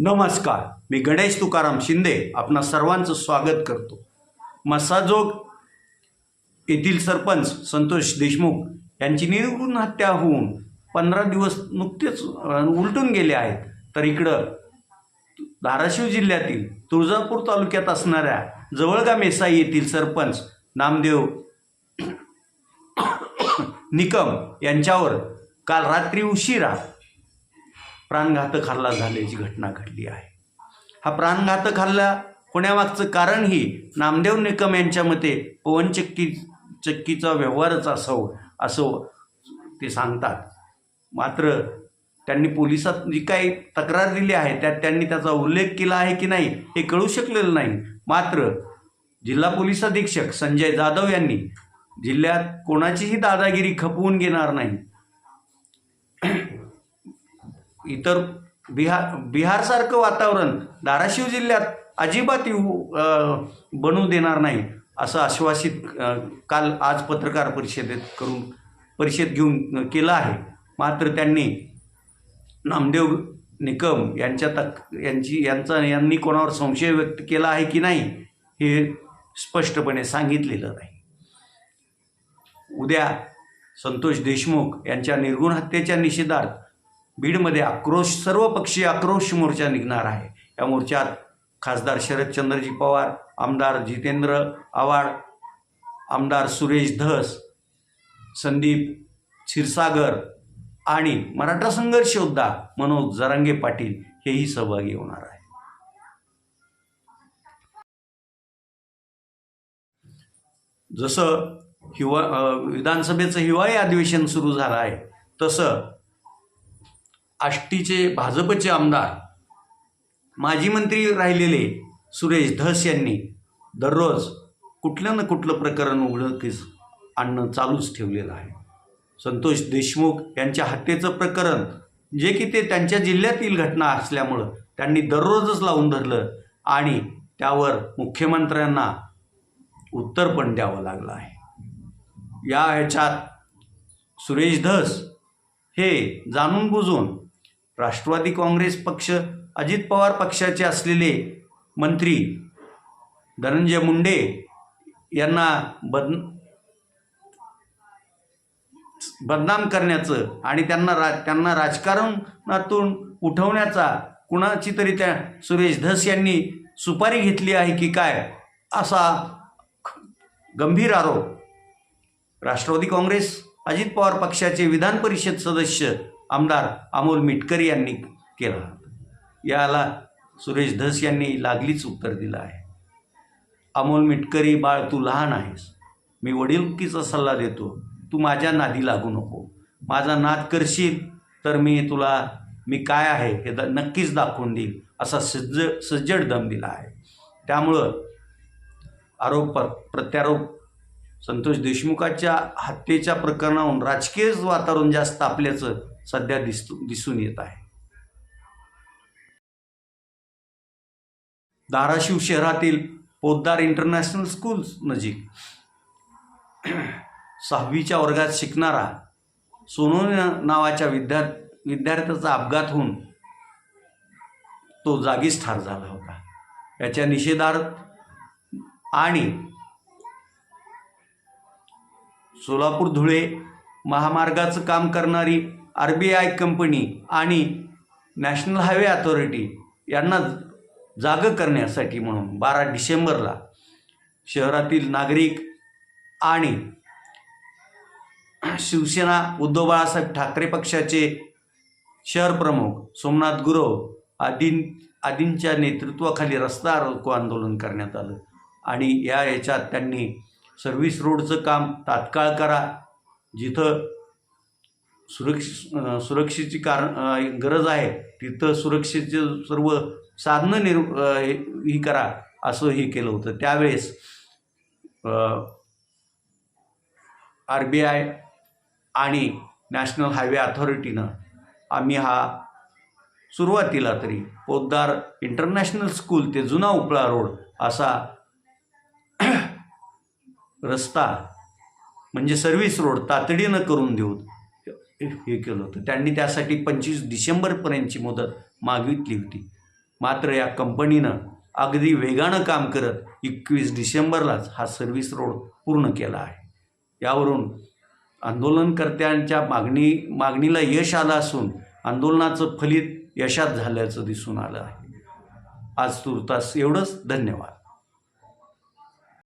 नमस्कार मी गणेश तुकाराम शिंदे आपणा सर्वांचं स्वागत करतो. मसाजोग येथील सरपंच संतोष देशमुख यांची निर्गुण हत्या होऊन पंधरा दिवस नुकतेच उलटून गेले आहेत. तर इकडं धाराशिव जिल्ह्यातील तुळजापूर तालुक्यात असणाऱ्या जवळगा मेसाई येथील सरपंच नामदेव निकम यांच्यावर काल रात्री उशिरा प्राणघातक हल्ला झाल्याची घटना घडली आहे. हा प्राणघातक हल्ला होण्यामागचं कारणही नामदेव निकम यांच्या मते पवनचक्की चक्कीचा व्यवहारच असावं असं ते सांगतात. मात्र त्यांनी पोलिसात जी काही तक्रार दिली आहे त्यात त्यांनी त्याचा उल्लेख केला आहे की नाही हे कळू शकलेलं नाही. मात्र जिल्हा पोलीस अधीक्षक संजय जाधव यांनी जिल्ह्यात कोणाचीही दादागिरी खपवून घेणार नाही. इतर बिहार बिहारसारखं वातावरण धाराशिव जिल्ह्यात अजिबात येऊ बनू देणार नाही असं आश्वासित काल आज पत्रकार परिषदेत करून परिषद घेऊन केलं आहे. मात्र त्यांनी नामदेव निकम यांच्या तक यांची यांचा यांनी कोणावर संशय व्यक्त केला आहे की नाही हे स्पष्टपणे सांगितलेलं नाही. उद्या संतोष देशमुख यांच्या निर्गुण हत्येच्या निषेधार्थ बीडमध्ये आक्रोश सर्वपक्षीय आक्रोश मोर्चा निघणार आहे. या मोर्चात खासदार शरदचंद्रजी पवार आमदार जितेंद्र आव्हाड आमदार सुरेश धस संदीप क्षीरसागर आणि मराठा संघर्ष योद्धा मनोज जरांगे पाटील हेही सहभागी होणार आहे जसं हिवा विधानसभेचं हिवाळी अधिवेशन सुरू झालं आहे तसं आष्टीचे भाजपचे आमदार माजी मंत्री राहिलेले सुरेश धस यांनी दररोज कुठलं ना कुठलं प्रकरण उघडकीस आणणं चालूच ठेवलेलं आहे. संतोष देशमुख यांच्या हत्येचं प्रकरण जे की ते त्यांच्या जिल्ह्यातील घटना असल्यामुळं त्यांनी दररोजच लावून धरलं आणि त्यावर मुख्यमंत्र्यांना उत्तर पण द्यावं लागलं आहे. या ह्याच्यात सुरेश धस हे जाणून बुजून राष्ट्रवादी काँग्रेस पक्ष अजित पवार पक्षाचे असलेले मंत्री धनंजय मुंडे यांना बद बदनाम करण्याचं आणि त्यांना रा त्यांना राजकारणातून उठवण्याचा कुणाची तरी त्या सुरेश धस यांनी सुपारी घेतली आहे की काय असा गंभीर आरोप राष्ट्रवादी काँग्रेस अजित पवार पक्षाचे विधान परिषद सदस्य आमदार अमोल मिटकरी यांनी केला याला सुरेश धस यांनी लागलीच उत्तर दिलं आहे. अमोल मिटकरी बाळ तू लहान आहेस. मी वडीलकीचा सल्ला देतो. तू माझ्या नादी लागू नको. माझा नाद करशील तर मी तुला मी काय आहे हे द नक्कीच दाखवून देईल असा सज्ज सज्जड दम दिला आहे. त्यामुळं आरोप प्र- प्रत्यारोप. संतोष देशमुखाच्या हत्येच्या प्रकरणाहून राजकीय वातावरण जास्त आपल्याचं सध्या दिसतो दिसून येत आहे. धाराशिव शहरातील पोद्दार इंटरनॅशनल स्कूल नजीक. सहावीच्या वर्गात शिकणारा सोनू नावाच्या विद्या विद्यार्थ्याचा अपघात होऊन तो जागीच ठार झाला होता. याच्या निषेधार्थ आणि सोलापूर धुळे महामार्गाचं काम करणारी आर बी आय कंपनी आणि नॅशनल हायवे अथॉरिटी यांना जागं करण्यासाठी म्हणून बारा डिसेंबरला शहरातील नागरिक आणि शिवसेना उद्धव बाळासाहेब ठाकरे पक्षाचे शहर प्रमुख सोमनाथ गुरव आदीं आदींच्या नेतृत्वाखाली रस्ता रोको आंदोलन करण्यात आलं. आणि या याच्यात त्यांनी सर्व्हिस रोडचं काम तात्काळ करा. जिथं सुरक्ष सुरक्षेची कारण गरज आहे. तिथं सुरक्षेचे सर्व साधनं निर् ही करा असं हे केलं होतं. त्यावेळेस आर बी आय आणि नॅशनल हायवे अथॉरिटीनं आम्ही हा सुरुवातीला तरी पोद्दार इंटरनॅशनल स्कूल ते जुना उपळा रोड असा रस्ता म्हणजे सर्व्हिस रोड तातडीनं करून देऊ हे केलं होतं. त्यांनी त्यासाठी पंचवीस डिसेंबरपर्यंतची मुदत मागितली होती. मात्र या कंपनीनं अगदी वेगानं काम करत एकवीस डिसेंबरलाच हा सर्व्हिस रोड पूर्ण केला आहे. यावरून आंदोलनकर्त्यांच्या मागणी मागणीला यश आलं असून आंदोलनाचं फलित यशात झाल्याचं दिसून आलं आहे. आज तुर्तास एवढंच. धन्यवाद.